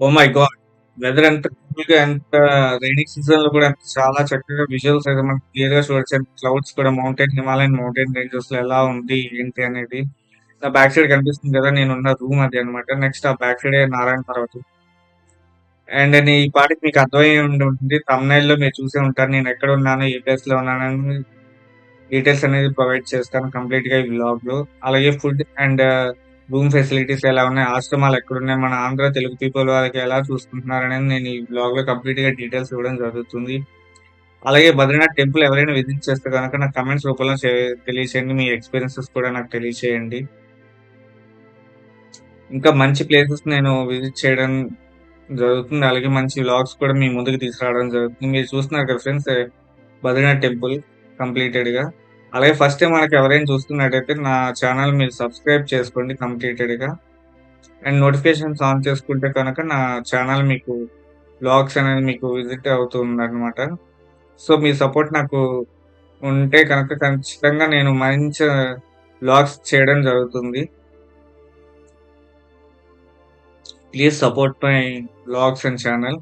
Oh my God! Weather ఎంత కూల్‌గా ఎంత రైనీ సీజన్‌లో కూడా ఎంత చాలా చక్కగా విజువల్స్ అయితే మనకి క్లియర్‌గా చూడొచ్చు. అండ్ క్లౌడ్స్ కూడా మౌంటైన్ హిమాలయన్ మౌంటైన్ రేంజెస్‌లో ఎలా ఉంది, ఏంటి అనేది. నా బ్యాక్ సైడ్ కనిపిస్తుంది కదా! నేను ఉన్న రూమ్ అది అన్నమాట. నెక్స్ట్ ఆ బ్యాక్ సైడ్ నారాయణ పర్వతం. అండ్ నేను ఈ పాటికి మీకు అర్థమై ఉండి ఉంటుంది. లో మీరు చూసే ఉంటారు. నేను ఎక్కడ ఉన్నాను, ఏ ప్లేస్లో ఉన్నానని డీటెయిల్స్ అనేది ప్రొవైడ్ చేస్తాను కంప్లీట్‌గా ఈ వ్లాగ్‌లో. అలాగే ఫుడ్ అండ్ రూమ్ ఫెసిలిటీస్ ఎలా ఉన్నాయి, ఆశ్రమాలు ఎక్కడున్నాయి, మన ఆంధ్ర తెలుగు పీపుల్ వాళ్ళకి ఎలా చూసుకుంటున్నారనేది నేను ఈ వ్లాగ్‌లో కంప్లీట్‌గా డీటెయిల్స్ ఇవ్వడం జరుగుతుంది. అలాగే బద్రీనాథ్ టెంపుల్ ఎవరైనా విజిట్ చేస్తే కనుక నాకు కమెంట్స్ రూపంలో తెలియచేయండి. మీ ఎక్స్‌పీరియన్సెస్ కూడా నాకు తెలియచేయండి. ఇంకా మంచి ప్లేసెస్ నేను విజిట్ చేయడం జరుగుతుంది. అలాగే మంచి వ్లాగ్స్ కూడా మీ ముందుకు తీసుకురావడం జరుగుతుంది. మీరు చూస్తున్నారు కదా ఫ్రెండ్స్ బద్రీనాథ్ టెంపుల్ కంప్లీటెడ్‌గా. అలాగే ఫస్ట్ మనకి ఎవరైనా చూస్తున్నట్టయితే నా ఛానల్ మీరు సబ్స్క్రైబ్ చేసుకోండి కంప్లీటెడ్‌గా. అండ్ నోటిఫికేషన్స్ ఆన్ చేసుకుంటే కనుక నా ఛానల్ మీకు బ్లాగ్స్ అనేది మీకు విజిట్ అవుతుందన్నమాట. సో, మీ సపోర్ట్ నాకు ఉంటే కనుక ఖచ్చితంగా నేను మంచి బ్లాగ్స్ చేయడం జరుగుతుంది. Please support my blogs and channel.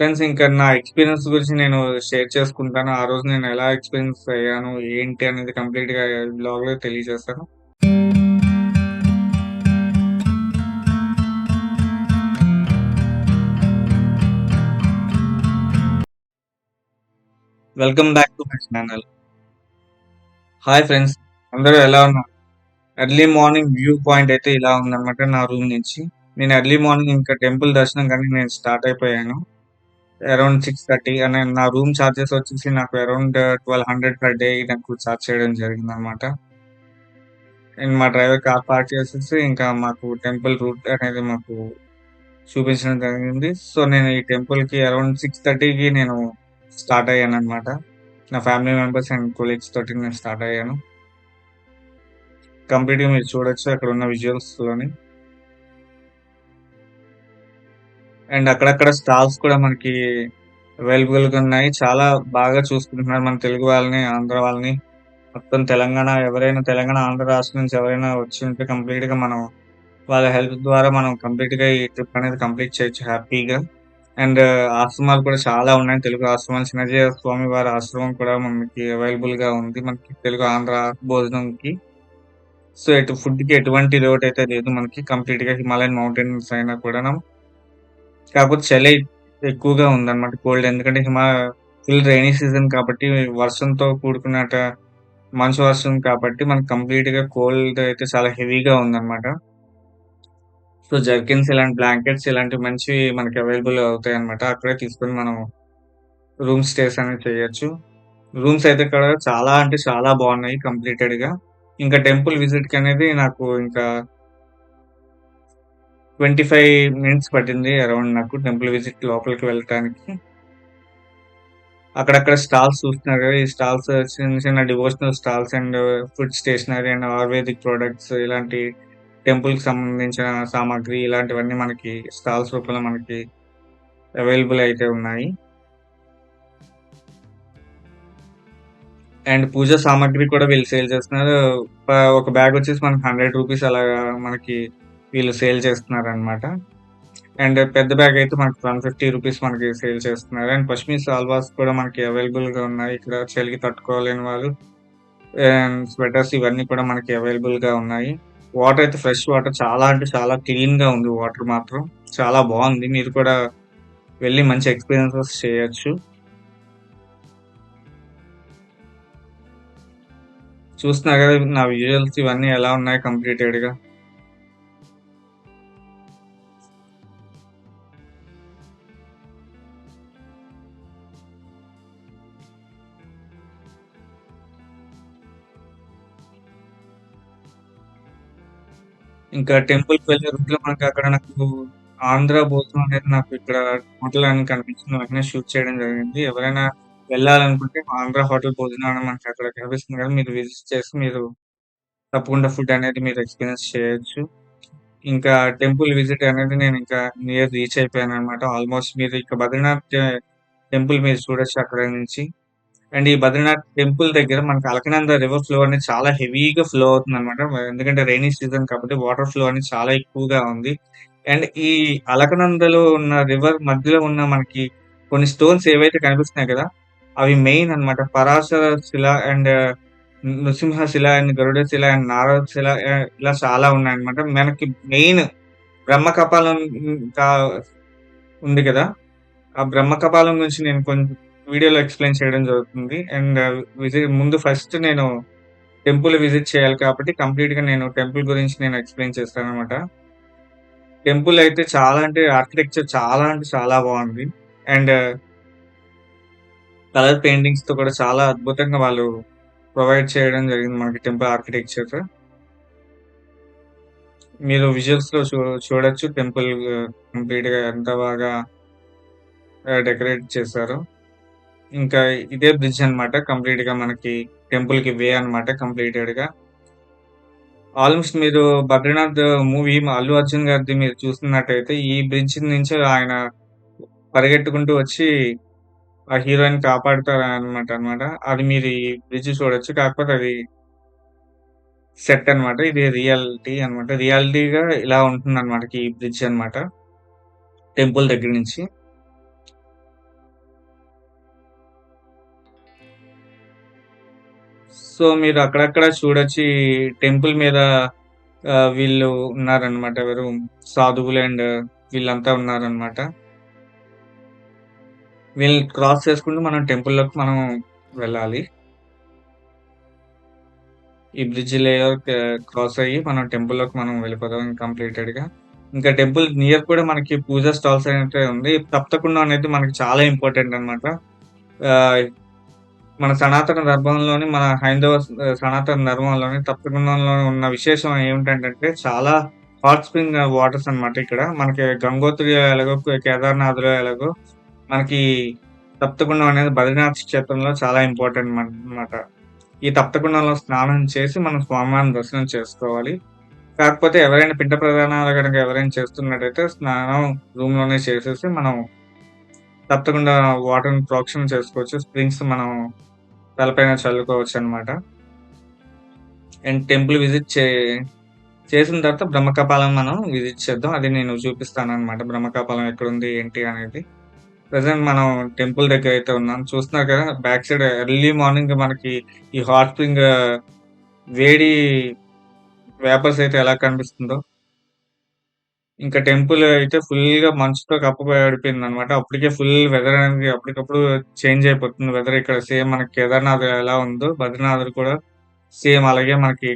Friends ఇంకా నా ఎక్స్‌పీరియన్స్ గురించి నేను షేర్ చేసుకుంటాను. ఆ రోజు నేను ఎలా ఎక్స్‌పీరియన్స్ అయ్యాను, ఏంటి అనేది కంప్లీట్‌గా వ్లాగ్‌లో తెలియజేస్తాను. Welcome back to my channel. Hi friends అందరూ ఎలా ఉన్నారు? ఎర్లీ మార్నింగ్ వ్యూ పాయింట్ అయితే ఇలా ఉందన్నమాట నా రూమ్ నుంచి. నేను ఎర్లీ మార్నింగ్ ఇంకా టెంపుల్ దర్శనం కానీ నేను స్టార్ట్ అయిపోయాను. అరౌండ్ సిక్స్ థర్టీ అనే నా రూమ్ చార్జెస్ వచ్చేసి నాకు అరౌండ్ 1200 పర్ డే నాకు చార్జ్ చేయడం జరిగింది అనమాట అండ్ మా డ్రైవర్ కార్ పార్క్ చేసేసి ఇంకా మాకు టెంపుల్ రూట్ అనేది మాకు చూపించడం జరిగింది. సో, నేను ఈ టెంపుల్‌కి అరౌండ్ 6:30కి నేను స్టార్ట్ అయ్యాను అనమాట నా ఫ్యామిలీ మెంబర్స్ అండ్ కొలీగ్స్ తోటి నేను స్టార్ట్ అయ్యాను. కంప్లీట్‌గా మీరు చూడొచ్చు అక్కడ ఉన్న విజువల్స్‌లోని. అండ్ అక్కడక్కడ స్టాఫ్స్ కూడా మనకి అవైలబుల్గా ఉన్నాయి. చాలా బాగా చూసుకుంటున్నారు మన తెలుగు వాళ్ళని, ఆంధ్ర వాళ్ళని. మొత్తం తెలంగాణ ఎవరైనా తెలంగాణ, ఆంధ్ర రాష్ట్రం నుంచి ఎవరైనా వచ్చి ఉంటే కంప్లీట్గా మనం వాళ్ళ హెల్ప్ ద్వారా మనం కంప్లీట్గా ఈ ట్రిప్ అనేది కంప్లీట్ చేయొచ్చు హ్యాపీగా. అండ్ ఆశ్రమాలు కూడా చాలా ఉన్నాయి. తెలుగు ఆశ్రమాలు చిన్నజయ స్వామి వారి ఆశ్రమం కూడా మనకి అవైలబుల్గా ఉంది. మనకి తెలుగు, ఆంధ్ర భోజనంకి. సో, ఎటు ఫుడ్‌కి ఎటువంటి లోటు అయితే లేదు మనకి. కంప్లీట్గా హిమాలయన్ మౌంటైన్స్ అయినా కూడా కాకపోతే చలి ఎక్కువగా ఉందన్నమాట. కోల్డ్ ఎందుకంటే హిమా ఫుల్ రైనీ సీజన్ కాబట్టి వర్షంతో కూడుకున్నట మంచు వర్షం కాబట్టి మనకు కంప్లీట్‌గా కోల్డ్ అయితే చాలా హెవీగా ఉందన్నమాట. సో, జర్కిన్స్ ఇలాంటి బ్లాంకెట్స్ ఇలాంటివి మంచివి మనకి అవైలబుల్ అవుతాయి అనమాట అక్కడే తీసుకొని మనం రూమ్ స్టేస్ అనేది చేయొచ్చు. రూమ్స్ అయితే ఇక్కడ చాలా అంటే చాలా బాగున్నాయి కంప్లీటెడ్‌గా. ఇంకా టెంపుల్ విజిట్‌కి అనేది నాకు ఇంకా 25 మినిట్స్ పట్టింది అరౌండ్ నాకు టెంపుల్ విజిట్ లోపలికి వెళ్ళటానికి. అక్కడక్కడ స్టాల్స్ చూస్తున్నారు కదా! ఈ స్టాల్స్ చిన్న చిన్న devotional stalls and food stationery and ayurvedic products ఇలాంటి టెంపుల్‌కి సంబంధించిన సామాగ్రి ఇలాంటివన్నీ మనకి స్టాల్స్ రూపంలో మనకి అవైలబుల్ అయితే ఉన్నాయి. అండ్ పూజ సామాగ్రి కూడా వీళ్ళు సేల్ చేస్తున్నారు. ఒక బ్యాగ్ వచ్చేసి మనకి 100 రూపీస్ అలాగా మనకి వీళ్ళు సేల్ చేస్తున్నారన్నమాట. అండ్ పెద్ద బ్యాగ్ అయితే మనకి 150 రూపీస్ మనకి సేల్ చేస్తున్నారు. అండ్ పశ్మి సాల్వాస్ కూడా మనకి అవైలబుల్‌గా ఉన్నాయి. ఇక్కడ చలికి తట్టుకోలేని వాళ్ళు అండ్ స్వెటర్స్ ఇవన్నీ కూడా మనకి అవైలబుల్‌గా ఉన్నాయి. వాటర్ అయితే ఫ్రెష్ వాటర్ చాలా అంటే చాలా క్లీన్‌గా ఉంది వాటర్ మాత్రం. చాలా బాగుంది. మీరు కూడా వెళ్ళి మంచి ఎక్స్‌పీరియన్సెస్ చేయొచ్చు. చూస్తున్నారు కదా! నా విజువల్స్ ఇవన్నీ ఎలా ఉన్నాయి కంప్లీటెడ్‌గా. ఇంకా టెంపుల్‌కి వెళ్ళే రూట్‌లో మనకి అక్కడ నాకు ఆంధ్ర భోజనం అనేది నాకు ఇక్కడ హోటల్ అని కనిపించింది. వెంటనే షూట్ చేయడం జరిగింది. ఎవరైనా వెళ్ళాలనుకుంటే ఆంధ్ర హోటల్ భోజనాన్ని మనకి అక్కడ కనిపిస్తుంది కదా! మీరు విజిట్ చేసి మీరు తప్పకుండా ఫుడ్ అనేది మీరు ఎక్స్‌పీరియన్స్ చేయొచ్చు. ఇంకా టెంపుల్ విజిట్ అనేది నేను ఇంకా నియర్ రీచ్ అయిపోయాను అనమాట ఆల్మోస్ట్ మీరు ఇక బద్రీనాథ్ eh, టెంపుల్ మీరు చూడొచ్చు అక్కడ నుంచి. అండ్ ఈ బద్రీనాథ్ టెంపుల్ దగ్గర మనకి అలకనంద రివర్ ఫ్లో అనేది చాలా హెవీగా ఫ్లో అవుతుందన్నమాట. ఎందుకంటే రైనీ సీజన్ కాబట్టి వాటర్ ఫ్లో అనేది చాలా ఎక్కువగా ఉంది. అండ్ ఈ అలకనందలో ఉన్న రివర్ మధ్యలో ఉన్న మనకి కొన్ని స్టోన్స్ ఏవైతే కనిపిస్తున్నాయి కదా! అవి మెయిన్ అన్నమాట. పరాశర శిల అండ్ నృసింహ శిల అండ్ గరుడ శిల అండ్ నారద శిల ఇలా చాలా ఉన్నాయన్నమాట. మనకి మెయిన్ బ్రహ్మ కపాలం ఉంది కదా! ఆ బ్రహ్మ కపాలం గురించి నేను కొంచెం వీడియోలో ఎక్స్‌ప్లెయిన్ చేయడం జరుగుతుంది. అండ్ విజిట్ ముందు ఫస్ట్ నేను టెంపుల్ విజిట్ చేయాలి కాబట్టి కంప్లీట్‌గా నేను టెంపుల్ గురించి నేను ఎక్స్‌ప్లెయిన్ చేస్తాను అనమాట టెంపుల్ అయితే చాలా అంటే ఆర్కిటెక్చర్ చాలా అంటే చాలా బాగుంది అండ్ కలర్ పెయింటింగ్స్‌తో కూడా చాలా అద్భుతంగా వాళ్ళు ప్రొవైడ్ చేయడం జరిగింది మనకి టెంపుల్ ఆర్కిటెక్చర్. మీరు విజువల్స్‌లో చూ చూడొచ్చు టెంపుల్ కంప్లీట్‌గా ఎంత బాగా డెకరేట్ చేశారు ఇంకా ఇదే బ్రిడ్జ్ అన్నమాట కంప్లీట్‌గా మనకి టెంపుల్కి వే అన్నమాట కంప్లీటెడ్‌గా. ఆల్మోస్ట్ మీరు 'బద్రీనాథ్' మూవీ అల్లు అర్జున్ గారిది మీరు చూస్తున్నట్టయితే ఈ బ్రిడ్జ్ నుంచి ఆయన పరిగెట్టుకుంటూ వచ్చి ఆ హీరోయిన్‌ని కాపాడుతారన్నమాట అనమాట అది మీరు ఈ బ్రిడ్జ్ చూడొచ్చు. కాకపోతే అది సెట్ అన్నమాట. ఇది రియాలిటీ అన్నమాట. రియాలిటీగా ఇలా ఉంటుంది అనమాట ఈ బ్రిడ్జ్ అన్నమాట. టెంపుల్ దగ్గర నుంచి. సో, మీరు అక్కడక్కడ చూడొచ్చి టెంపుల్ మీద వీళ్ళు ఉన్నారనమాట ఎవరు సాధువులు అండ్ వీళ్ళంతా ఉన్నారనమాట వీళ్ళని క్రాస్ చేసుకుంటూ మనం టెంపుల్‌లోకి మనం వెళ్ళాలి. ఈ బ్రిడ్జ్ లేయర్ క్రాస్ అయ్యి మనం టెంపుల్‌లోకి మనం వెళ్ళిపోదాం కంప్లీటెడ్‌గా. ఇంకా టెంపుల్ నియర్ కూడా మనకి పూజా స్టాల్స్ అయినట్టే ఉంది. తప్పకుండా అనేది మనకి చాలా ఇంపార్టెంట్ అన్నమాట. మన సనాతన ధర్మంలోని మన హైందవ సనాతన ధర్మంలోని తప్పకుండా ఉన్న విశేషం ఏమిటంటే చాలా హాట్ స్ప్రింగ్ వాటర్స్ అన్నమాట ఇక్కడ. మనకి గంగోత్రిలో ఎలాగో కేదార్‌నాథ్‌లో ఎలాగో మనకి తప్తకుండం అనేది బద్రీనాథ్ క్షేత్రంలో చాలా ఇంపార్టెంట్ అనమాట ఈ తప్తకుండంలో స్నానం చేసి మనం స్వామివారిని దర్శనం చేసుకోవాలి. కాకపోతే ఎవరైనా పిండ ప్రధానాలు కనుక ఎవరైనా చేస్తున్నట్టయితే స్నానం రూమ్‌లోనే చేసేసి మనం తప్పకుండా వాటర్‌ని ప్రోక్షణ చేసుకోవచ్చు. స్ప్రింగ్స్ మనం తలపైన చల్లుకోవచ్చు అనమాట అండ్ టెంపుల్ విజిట్ చే చేసిన తర్వాత బ్రహ్మకపాలం మనం విజిట్ చేద్దాం. అది నేను చూపిస్తాను అనమాట బ్రహ్మకపాలం ఎక్కడుంది ఏంటి అనేది. ప్రజెంట్ మనం టెంపుల్ దగ్గర అయితే ఉన్నాం. చూస్తున్నారు కదా! బ్యాక్ సైడ్ ఎర్లీ మార్నింగ్ మనకి ఈ హాట్ స్ప్రింగ్ వేడి వేపర్స్ అయితే ఎలా కనిపిస్తుందో. ఇంకా టెంపుల్ అయితే ఫుల్గా మంచుతో కప్పబడిపోయిందన్నమాట. అప్పటికే ఫుల్ వెదర్ అనేది అప్పటికప్పుడు చేంజ్ అయిపోతుంది. వెదర్ ఇక్కడ సేమ్ మనకి కేదార్‌నాథ్ ఎలా ఉందో బద్రీనాథ్ కూడా సేమ్ అలాగే మనకి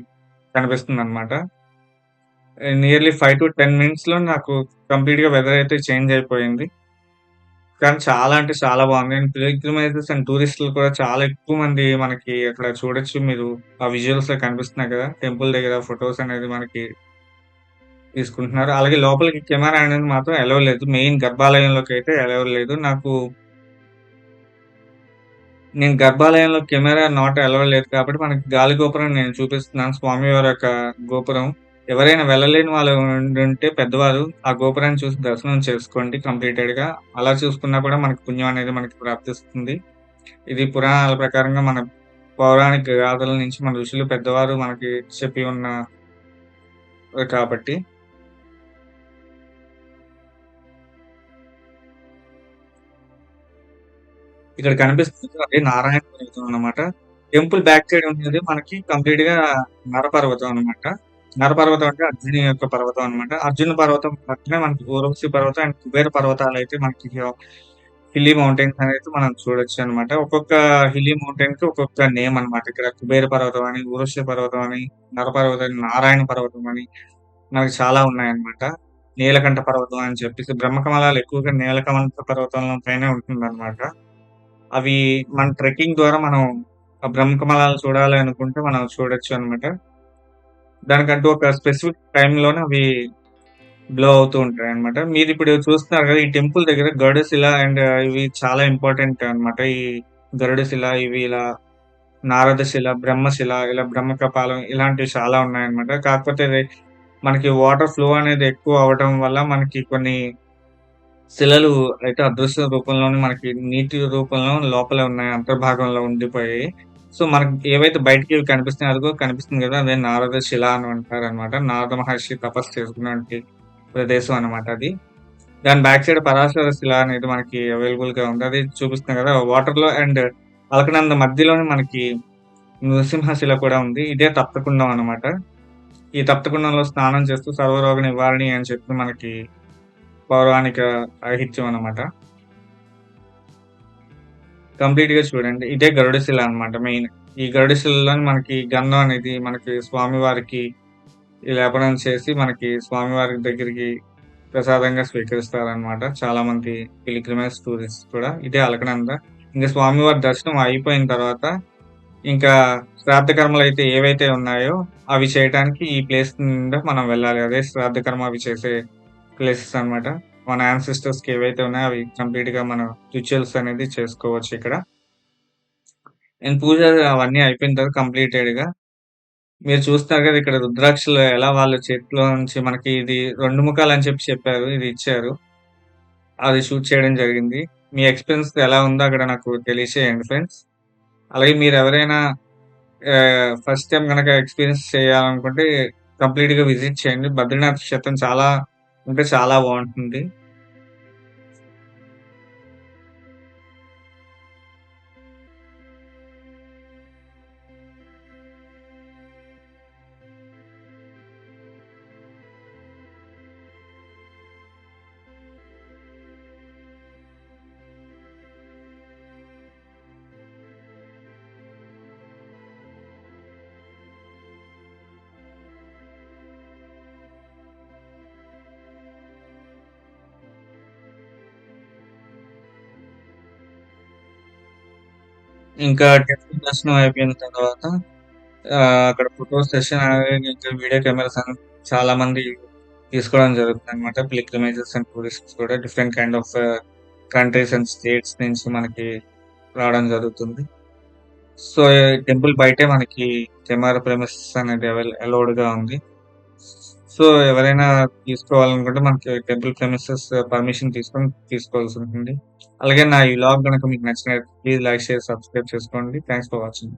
కనిపిస్తుంది అనమాట నియర్లీ ఫైవ్ టు టెన్ మినిట్స్లో నాకు కంప్లీట్గా వెదర్ అయితే చేంజ్ అయిపోయింది. కానీ చాలా అంటే చాలా బాగుంది. అండ్ పిల్గ్రిమేజెస్ అండ్ టూరిస్టులు కూడా చాలా ఎక్కువ మంది మనకి అక్కడ చూడొచ్చు. మీరు ఆ విజువల్స్లో కనిపిస్తున్నాయి కదా! టెంపుల్ దగ్గర ఫొటోస్ అనేది మనకి తీసుకుంటున్నారు. అలాగే లోపలికి కెమెరా అనేది మాత్రం ఎలవ్ లేదు. మెయిన్ గర్భాలయంలోకి అయితే ఎలవ్ లేదు. నాకు నేను గర్భాలయంలో కెమెరా నాట్ ఎలవ్ లేదు కాబట్టి మనకి గాలి గోపురం నేను చూపిస్తున్నాను. స్వామివారి యొక్క గోపురం. ఎవరైనా వెళ్ళలేని వాళ్ళు ఉంటే పెద్దవారు ఆ గోపురాన్ని చూసి దర్శనం చేసుకోండి కంప్లీటెడ్‌గా. అలా చూసుకున్నా కూడా మనకి పుణ్యం అనేది మనకి ప్రాప్తిస్తుంది. ఇది పురాణాల ప్రకారంగా మన పౌరాణిక గాథల నుంచి మన ఋషులు పెద్దవారు మనకి చెప్పి ఉన్న కాబట్టి. ఇక్కడ కనిపిస్తుంది నారాయణ పర్వతం అన్నమాట. టెంపుల్ బ్యాక్ సైడ్ ఉన్నది మనకి కంప్లీట్గా నరపర్వతం అన్నమాట. నరపర్వతం అంటే అర్జుని యొక్క పర్వతం అన్నమాట. అర్జున పర్వతం పక్కనే మనకి ఊర్వశి పర్వతం అండ్ కుబేర పర్వతాలు అయితే మనకి హిల్లీ మౌంటైన్స్ అనేది మనం చూడొచ్చు అనమాట ఒక్కొక్క హిల్లీ మౌంటైన్‌కి ఒక్కొక్క నేమ్ అన్నమాట. ఇక్కడ కుబేర పర్వతం అని, ఊర్వశి పర్వతం అని, నరపర్వతం అని, నారాయణ పర్వతం అని మనకి చాలా ఉన్నాయన్నమాట. నీలకంఠ పర్వతం అని చెప్పేసి బ్రహ్మకమలాలు ఎక్కువగా నీలకంఠ పర్వతం పైనే ఉంటుందన్నమాట. అవి మన ట్రెక్కింగ్ ద్వారా మనం ఆ బ్రహ్మకమలాలు చూడాలి అనుకుంటే మనం చూడొచ్చు అనమాట దానికంటూ ఒక స్పెసిఫిక్ టైంలోనే అవి గ్లో అవుతూ ఉంటాయి అన్నమాట మీరు ఇప్పుడు చూస్తున్నారు కదా! ఈ టెంపుల్ దగ్గర గరుడశిల అండ్ ఇవి చాలా ఇంపార్టెంట్ అనమాట ఈ గరుడశిల ఇవి ఇలా నారదశిల, బ్రహ్మశిల ఇలా బ్రహ్మకపాలం ఇలాంటివి చాలా ఉన్నాయన్నమాట. కాకపోతే మనకి వాటర్ ఫ్లో అనేది ఎక్కువ అవడం వల్ల మనకి కొన్ని శిలలు అయితే అదృశ్య రూపంలోనే మనకి నీటి రూపంలో లోపలే ఉన్నాయి. అంతర్భాగంలో ఉండిపోయాయి. సో, మనకి ఏవైతే బయటికి కనిపిస్తున్నాయో అదిగో కనిపిస్తుంది కదా! అదే నారద శిల అని అంటారన్నమాట. నారద మహర్షి తపస్సు చేసుకున్నటువంటి ప్రదేశం అనమాట అది. దాని బ్యాక్ సైడ్ పరాశర శిల అనేది మనకి అవైలబుల్‌గా ఉంది. అది చూపిస్తుంది కదా! వాటర్‌లో అండ్ అలకనంద మధ్యలోనే మనకి నృసింహ శిల కూడా ఉంది. ఇదే తప్తకుండం అనమాట ఈ తప్తకుండంలో స్నానం చేస్తూ సర్వరోగ నివారణి అని చెప్పి మనకి పౌరాణిక సాహిత్యం అనమాట కంప్లీట్‌గా చూడండి. ఇదే గరుడశిల అనమాట మెయిన్. ఈ గరుడశిలలోని మనకి గన్నం అనేది మనకి స్వామివారికి లేపనం చేసి మనకి స్వామివారి దగ్గరికి ప్రసాదంగా స్వీకరిస్తారనమాట. చాలామంది పిల్గ్రిమేజ్ టూరిస్ట్ కూడా. ఇదే అలకనంద. ఇంక స్వామివారి దర్శనం అయిపోయిన తర్వాత ఇంకా శ్రాద్ధ అయితే ఏవైతే ఉన్నాయో అవి చేయటానికి ఈ ప్లేస్ నిండా మనం వెళ్ళాలి. అదే శ్రాద్ధ కర్మ అవి చేసే ప్లేసెస్ అన్నమాట. మన యాన్సెస్టర్స్‌కి ఏవైతే ఉన్నాయో అవి కంప్లీట్‌గా మనం రిచువల్స్ అనేది చేసుకోవచ్చు ఇక్కడ. అండ్ పూజ అవన్నీ అయిపోయిన తర్వాత కంప్లీటెడ్‌గా మీరు చూస్తారు కదా! ఇక్కడ రుద్రాక్షలు ఎలా వాళ్ళ చేతిలో నుంచి మనకి ఇది రెండు ముఖాలు అని చెప్పి చెప్పారు. ఇది ఇచ్చారు. అది షూట్ చేయడం జరిగింది. మీ ఎక్స్‌పీరియన్స్ ఎలా ఉందో అక్కడ నాకు తెలియచేయండి ఫ్రెండ్స్. అలాగే మీరు ఎవరైనా ఫస్ట్ టైం కనుక ఎక్స్‌పీరియన్స్ చేయాలనుకుంటే కంప్లీట్‌గా విజిట్ చేయండి. బద్రీనాథ్ క్షేత్రం చాలా ఇంకా చాలా బాగుంటుంది. ఇంకా టెంపుల్ దర్శనం అయిపోయిన తర్వాత అక్కడ ఫోటో సెషన్ అనేది ఇంకా వీడియో కెమెరాస్ అని చాలా మంది తీసుకోవడం జరుగుతుందనమాట. పిల్గ్రిమేజెస్ అండ్ టూరిస్ట్స్ కూడా different kind of countries and states నుంచి మనకి రావడం జరుగుతుంది. సో, టెంపుల్ బయటే మనకి కెమెరా ప్రెమిసెస్ అనేది అవైల్ అలౌడ్‌గా ఉంది. సో, ఎవరైనా తీసుకోవాలనుకుంటే మనకి టెంపుల్ ప్రెమిసెస్ పర్మిషన్ తీసుకొని తీసుకోవాల్సి ఉంటుంది. అలాగే నా ఈ లాగ్ గనక మీకు నచ్చినట్టు ప్లీజ్ లైక్, షేర్, సబ్స్క్రైబ్ చేసుకోండి. Thanks for watching.